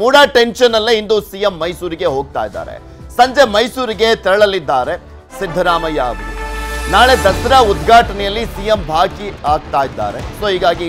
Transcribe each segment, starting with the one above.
ಮೂಡ tension ಅಲ್ಲೇ ಇಂದು CM ಮೈಸೂರಿಗೆ ಹೋಗ್ತಾ ಇದ್ದಾರೆ. ಸಂಜೆ ಮೈಸೂರಿಗೆ ತೆರಳಲಿದ್ದಾರೆ ಸಿದ್ದರಾಮಯ್ಯ ಅವರು. ನಾಳೆ ದಸರಾ ಉದ್ಘಾಟನೆಯಲ್ಲಿ ಸಿಎಂ ಭಾಗಿ ಆಗ್ತಾ ಇದ್ದಾರೆ. ಸೊ, ಹೀಗಾಗಿ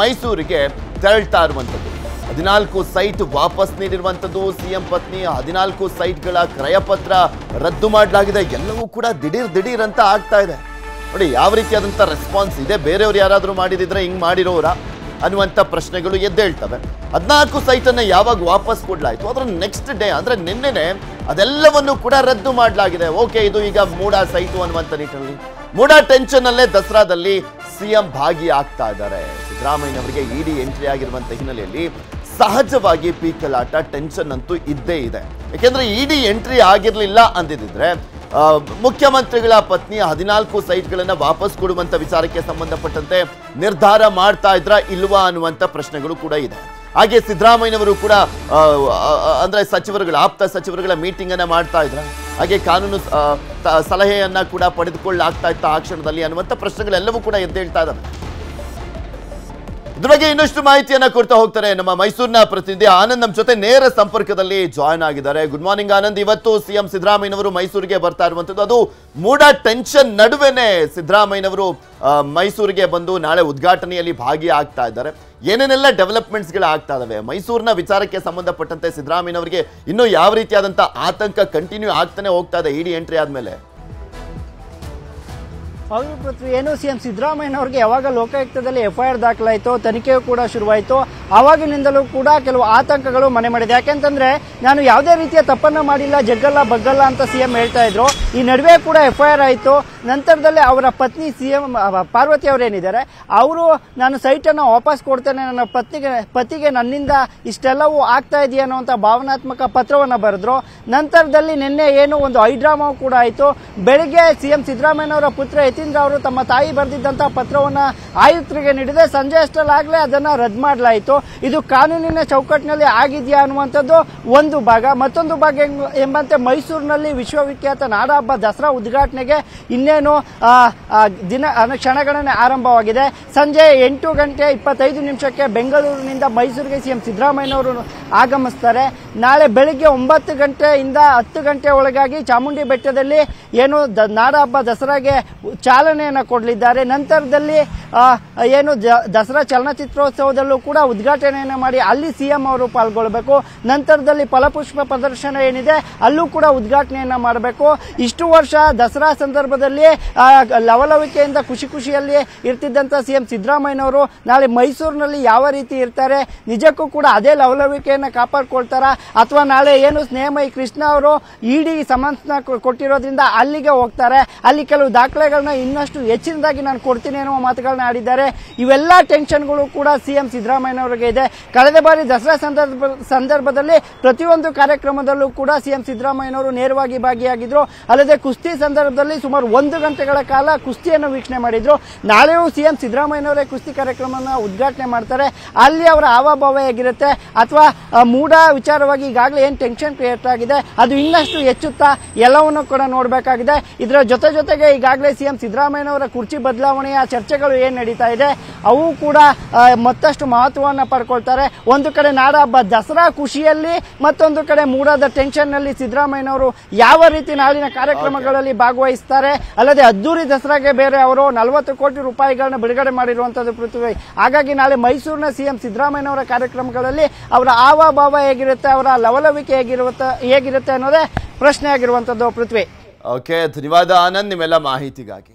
ಮೈಸೂರಿಗೆ ತೆರಳ್ತಾ ಇರುವಂಥದ್ದು. ಹದಿನಾಲ್ಕು ಸೈಟ್ ವಾಪಸ್ ನೀಡಿರುವಂಥದ್ದು ಸಿಎಂ ಪತ್ನಿ. ಹದಿನಾಲ್ಕು ಸೈಟ್ಗಳ ಕ್ರಯಪತ್ರ ರದ್ದು ಮಾಡಲಾಗಿದೆ. ಎಲ್ಲವೂ ಕೂಡ ದಿಢೀರ್ ದಿಢೀರ್ ಅಂತ ಆಗ್ತಾ ಇದೆ. ನೋಡಿ, ಯಾವ ರೀತಿಯಾದಂಥ ರೆಸ್ಪಾನ್ಸ್ ಇದೆ? ಬೇರೆಯವ್ರು ಯಾರಾದರೂ ಮಾಡಿದಿದ್ರೆ ಹಿಂಗೆ ಮಾಡಿರೋರಾ? ಅನ್ನುವಂಥ ಪ್ರಶ್ನೆಗಳು ಎದ್ದೇಳ್ತವೆ. ಹದಿನಾಲ್ಕು ಸೈಟನ್ನು ಯಾವಾಗ ವಾಪಸ್ ಕೊಡಲಾಯಿತು, ಅದರ ನೆಕ್ಸ್ಟ್ ಡೇ ಅಂದರೆ ನಿನ್ನೆನೆ ಅದೆಲ್ಲವನ್ನು ಕೂಡ ರದ್ದು ಮಾಡಲಾಗಿದೆ. ಓಕೆ ಇದು ಈಗ ಮೂಡ ಸೈಟು ಅನ್ನುವಂಥ ನಿಟ್ಟಿನಲ್ಲಿ. ಮೂಡ ಟೆನ್ಷನ್ನಲ್ಲೇ ದಸರಾದಲ್ಲಿ ಸಿಎಂ ಭಾಗಿಯಾಗ್ತಾ ಇದ್ದಾರೆ. ಸಿದ್ದರಾಮಯ್ಯನವರಿಗೆ ಇಡಿ ಎಂಟ್ರಿ ಆಗಿರುವಂಥ ಹಿನ್ನೆಲೆಯಲ್ಲಿ ಸಹಜವಾಗಿ ಪೀಕಲಾಟ, ಟೆನ್ಷನ್ ಅಂತೂ ಇದ್ದೇ ಇದೆ. ಯಾಕೆಂದ್ರೆ ಇಡಿ ಎಂಟ್ರಿ ಆಗಿರಲಿಲ್ಲ ಅಂದಿದ್ರೆ ಮುಖ್ಯಮಂತ್ರಿಗಳ ಪತ್ನಿ ಹದಿನಾಲ್ಕು ಸೈಟ್ಗಳನ್ನು ವಾಪಸ್ ಕೊಡುವಂಥ ವಿಚಾರಕ್ಕೆ ಸಂಬಂಧಪಟ್ಟಂತೆ ನಿರ್ಧಾರ ಮಾಡ್ತಾ ಇದ್ರ ಇಲ್ವಾ ಅನ್ನುವಂಥ ಪ್ರಶ್ನೆಗಳು ಕೂಡ ಇದೆ. ಹಾಗೆ ಸಿದ್ದರಾಮಯ್ಯನವರು ಕೂಡ ಅಂದ್ರೆ ಸಚಿವರುಗಳ, ಆಪ್ತ ಸಚಿವರುಗಳ ಮೀಟಿಂಗ್ ಅನ್ನ ಮಾಡ್ತಾ ಇದ್ರ. ಹಾಗೆ ಕಾನೂನು ಸಲಹೆಯನ್ನು ಕೂಡ ಪಡೆದುಕೊಳ್ಳಾಗ್ತಾ ಇತ್ತು ಆ ಕ್ಷಣದಲ್ಲಿ ಅನ್ನುವಂಥ ಪ್ರಶ್ನೆಗಳೆಲ್ಲವೂ ಕೂಡ ಎದ್ದೇಳ್ತಾ ಇದಾವೆ. ಇದ್ರ ಬಗ್ಗೆ ಇನ್ನಷ್ಟು ಮಾಹಿತಿಯನ್ನ ಕೊಡ್ತಾ ಹೋಗ್ತಾರೆ ನಮ್ಮ ಮೈಸೂರಿನ ಪ್ರತಿನಿಧಿ ಆನಂದ್ ನಮ್ಮ ಜೊತೆ ನೇರ ಸಂಪರ್ಕದಲ್ಲಿ ಜಾಯ್ನ್ ಆಗಿದ್ದಾರೆ. Good morning Anand. ಇವತ್ತು ಸಿಎಂ ಸಿದ್ದರಾಮಯ್ಯನವರು ಮೈಸೂರಿಗೆ ಬರ್ತಾ ಇರುವಂತದ್ದು. ಅದು ಮೂಡ ಟೆನ್ಷನ್ ನಡುವೆನೆ ಸಿದ್ದರಾಮಯ್ಯನವರು ಮೈಸೂರಿಗೆ ಬಂದು ನಾಳೆ ಉದ್ಘಾಟನೆಯಲ್ಲಿ ಭಾಗಿಯಾಗ್ತಾ ಇದ್ದಾರೆ. ಏನೇನೆಲ್ಲ ಡೆವಲಪ್ಮೆಂಟ್ಸ್ಗಳು ಆಗ್ತಾ ಇದಾವೆ? ಮೈಸೂರಿನ ವಿಚಾರಕ್ಕೆ ಸಂಬಂಧಪಟ್ಟಂತೆ ಸಿದ್ದರಾಮಯ್ಯನವರಿಗೆ ಇನ್ನೂ ಯಾವ ರೀತಿಯಾದಂಥ ಆತಂಕ ಕಂಟಿನ್ಯೂ ಆಗ್ತಾನೆ ಹೋಗ್ತಾ ಇದೆ. ಇಡಿ ಎಂಟ್ರಿ ಆದ್ಮೇಲೆ. ಪೃಥ್ವಿ, ಏನು ಸಿಎಂ ಸಿದ್ದರಾಮಯ್ಯನವರಿಗೆ ಯಾವಾಗ ಲೋಕಾಯುಕ್ತದಲ್ಲಿ ಎಫ್ಐಆರ್ ದಾಖಲಾಯಿತು, ತನಿಖೆಯೂ ಕೂಡ ಶುರುವಾಯಿತು, ಆವಾಗಿನಿಂದಲೂ ಕೂಡ ಕೆಲವು ಆತಂಕಗಳು ಮನೆ ಮಾಡಿದೆ ಯಾಕೆಂತಂದ್ರೆ ನಾನು ಯಾವುದೇ ರೀತಿಯ ತಪ್ಪನ್ನ ಮಾಡಿಲ್ಲ, ಜಗ್ಗಲ್ಲ, ಬಗ್ಗಲ್ಲ ಅಂತ ಸಿಎಂ ಹೇಳ್ತಾ ಇದ್ರು. ಈ ನಡುವೆ ಕೂಡ ಎಫ್ಐಆರ್ ಆಯಿತು. ನಂತರದಲ್ಲಿ ಅವರ ಪತ್ನಿ ಸಿಎಂ ಪಾರ್ವತಿ ಅವರೇನಿದ್ದಾರೆ, ಅವರು ನಾನು ಸೈಟನ್ನು ವಾಪಸ್ ಕೊಡ್ತೇನೆ, ನನ್ನ ಪತ್ನಿಗೆ, ಪತಿಗೆ ನನ್ನಿಂದ ಇಷ್ಟೆಲ್ಲವೂ ಆಗ್ತಾ ಇದೆಯಾ ಅನ್ನುವಂಥ ಭಾವನಾತ್ಮಕ ಪತ್ರವನ್ನು ಬರೆದ್ರು. ನಂತರದಲ್ಲಿ ನಿನ್ನೆ ಏನು ಒಂದು ಐಡ್ರಾಮಾ ಕೂಡ ಆಯಿತು. ಬೆಳಿಗ್ಗೆ ಸಿಎಂ ಸಿದ್ದರಾಮಯ್ಯನವರ ಪುತ್ರ ಯತೀಂದ್ರ ಅವರು ತಮ್ಮ ತಾಯಿ ಬರೆದಿದ್ದಂತಹ ಪತ್ರವನ್ನು ಆಯುಕ್ತರಿಗೆ ನೀಡಿದೆ. ಸಂಜೆ ಅಷ್ಟರಲ್ಲಾಗಲೇ ಅದನ್ನು ರದ್ದು ಮಾಡಲಾಯಿತು. ಇದು ಕಾನೂನಿನ ಚೌಕಟ್ಟಿನಲ್ಲಿ ಆಗಿದೆಯಾ ಅನ್ನುವಂಥದ್ದು ಒಂದು ಭಾಗ. ಮತ್ತೊಂದು ಭಾಗ ಎಂಬಂತೆ ಮೈಸೂರಿನಲ್ಲಿ ವಿಶ್ವವಿಖ್ಯಾತ ನಾಡಹಬ್ಬ ದಸರಾ ಉದ್ಘಾಟನೆಗೆ ಇನ್ನೇನು ದಿನ ಕ್ಷಣಗಣನೆ ಆರಂಭವಾಗಿದೆ. ಸಂಜೆ ಎಂಟು ಗಂಟೆ ಇಪ್ಪತ್ತೈದು ನಿಮಿಷಕ್ಕೆ ಬೆಂಗಳೂರಿನಿಂದ ಮೈಸೂರಿಗೆ ಸಿಎಂ ಸಿದ್ದರಾಮಯ್ಯನವರು ಆಗಮಿಸ್ತಾರೆ. ನಾಳೆ ಬೆಳಿಗ್ಗೆ ಒಂಬತ್ತು ಗಂಟೆಯಿಂದ ಹತ್ತು ಗಂಟೆ ಒಳಗಾಗಿ ಚಾಮುಂಡಿ ಬೆಟ್ಟದಲ್ಲಿ ಏನು ದ ನಾಡಹಬ್ಬ ದಸರಾಗೆ ಚಾಲನೆಯನ್ನು ಕೊಡಲಿದ್ದಾರೆ. ನಂತರದಲ್ಲಿ ಏನು ದಸರಾ ಚಲನಚಿತ್ರೋತ್ಸವದಲ್ಲೂ ಕೂಡ ಉದ್ಘಾಟನೆಯನ್ನು ಮಾಡಿ ಅಲ್ಲಿ ಸಿಎಂ ಅವರು ಪಾಲ್ಗೊಳ್ಳಬೇಕು ನಂತರದಲ್ಲಿ ಫಲಪುಷ್ಪ ಪ್ರದರ್ಶನ ಏನಿದೆ, ಅಲ್ಲೂ ಕೂಡ ಉದ್ಘಾಟನೆಯನ್ನ ಮಾಡಬೇಕು. ಇಷ್ಟು ವರ್ಷ ದಸರಾ ಸಂದರ್ಭದಲ್ಲಿ ಲವಲವಿಕೆಯಿಂದ ಖುಷಿ ಖುಷಿಯಲ್ಲಿ ಇರ್ತಿದ್ದಂಥ ಸಿಎಂ ಸಿದ್ದರಾಮಯ್ಯನವರು ನಾಳೆ ಮೈಸೂರಿನಲ್ಲಿ ಯಾವ ರೀತಿ ಇರ್ತಾರೆ, ನಿಜಕ್ಕೂ ಕೂಡ ಅದೇ ಲವಲವಿಕೆಯನ್ನು ಕಾಪಾಡ್ಕೊಳ್ತಾರ, ಅಥವಾ ನಾಳೆ ಏನು ಸ್ನೇಹಮಯಿ ಕೃಷ್ಣ ಅವರು ಇಡಿ ಸಮನ್ಸ್ನ ಕೊಟ್ಟಿರೋದ್ರಿಂದ ಅಲ್ಲಿಗೆ ಹೋಗ್ತಾರೆ. ಅಲ್ಲಿ ಕೆಲವು ದಾಖಲೆಗಳನ್ನ ಇನ್ನಷ್ಟು ಹೆಚ್ಚಿನದಾಗಿ ನಾನು ಕೊಡ್ತೀನಿ ಅನ್ನುವ ಮಾತುಗಳನ್ನ ಆಡಿದ್ದಾರೆ. ಇವೆಲ್ಲ ಟೆನ್ಷನ್ಗಳು ಕೂಡ ಸಿಎಂ ಸಿದ್ದರಾಮಯ್ಯನವರಿಗೆ ಇದೆ. ಕಳೆದ ಬಾರಿ ದಸರಾ ಸಂದರ್ಭ ಸಂದರ್ಭದಲ್ಲಿ ಪ್ರತಿಯೊಂದು ಕಾರ್ಯಕ್ರಮದಲ್ಲೂ ಕೂಡ ಸಿಎಂ ಸಿದ್ದರಾಮಯ್ಯನವರು ನೇರವಾಗಿ ಭಾಗಿಯಾಗಿದ್ರು. ಅಲ್ಲದೆ ಕುಸ್ತಿ ಸಂದರ್ಭದಲ್ಲಿ ಸುಮಾರು ಒಂದು ಗಂಟೆಗಳ ಕಾಲ ಕುಸ್ತಿಯನ್ನು ವೀಕ್ಷಣೆ ಮಾಡಿದ್ರು. ನಾಳೆಯೂ ಸಿಎಂ ಸಿದ್ದರಾಮಯ್ಯನವರೇ ಕುಸ್ತಿ ಕಾರ್ಯಕ್ರಮನ ಉದ್ಘಾಟನೆ ಮಾಡ್ತಾರೆ. ಅಲ್ಲಿ ಅವರ ಹಾವಭಾವ ಹೇಗಿರುತ್ತೆ? ಅಥವಾ ಮೂಡ ವಿಚಾರವಾಗಿ ಈಗಾಗಲೇ ಏನು ಟೆನ್ಷನ್ ಕ್ರಿಯೇಟ್ ಆಗಿದೆ? ಅದು ಇನ್ನಷ್ಟು ಹೆಚ್ಚುತ್ತಾ ಎಲ್ಲವನ್ನು ಕೂಡ ನೋಡಬೇಕಾಗಿದೆ. ಇದರ ಜೊತೆ ಜೊತೆಗೆ ಈಗಾಗಲೇ ಸಿಎಂ ಸಿದ್ದರಾಮಯ್ಯನವರ ಕುರ್ಚಿ ಬದಲಾವಣೆಯ ಚರ್ಚೆಗಳು ಏನು ನಡೀತಾ ಇದೆ? ಅವು ಕೂಡ ಮತ್ತಷ್ಟು ಮಹತ್ವವನ್ನು ಪಡ್ಕೊಳ್ತಾರೆ. ಒಂದು ಕಡೆ ನಾಡ ಹಬ್ಬ ದಸರಾ ಖುಷಿಯಲ್ಲಿ ಮತ್ತೊಂದು ಕಡೆ ಮೂಡದ ಟೆನ್ಷನ್ನಲ್ಲಿ ಸಿದ್ದರಾಮಯ್ಯನವರು ಯಾವ ರೀತಿ ನಾಳಿನ ಕಾರ್ಯಕ್ರಮಗಳಲ್ಲಿ ಭಾಗವಹಿಸ್ತಾರೆ ಅಲ್ಲದೆ ಅದ್ದೂರಿ ದಸರಾಗೆ ಬೇರೆ ಅವರು ನಲವತ್ತು ಕೋಟಿ ರೂಪಾಯಿಗಳನ್ನ ಬಿಡುಗಡೆ ಮಾಡಿರುವಂತದ್ದು ಪೃಥ್ವಿ. ಹಾಗಾಗಿ ನಾಳೆ ಮೈಸೂರಿನ ಸಿಎಂ ಸಿದ್ದರಾಮಯ್ಯನವರ ಕಾರ್ಯಕ್ರಮಗಳಲ್ಲಿ ಅವರ ಹಾವಭಾವ ಹೇಗಿರುತ್ತೆ ಅವರ ಲವಲವಿಕೆ ಹೇಗಿರುತ್ತೆ ಹೇಗಿರುತ್ತೆ ಅನ್ನೋದೇ ಪ್ರಶ್ನೆ ಆಗಿರುವಂತದ್ದು ಪೃಥ್ವಿ. ಓಕೆ ಧನ್ಯವಾದ ಆನಂದ್ ನಿಮ್ಮೆಲ್ಲ ಮಾಹಿತಿಗಾಗಿ.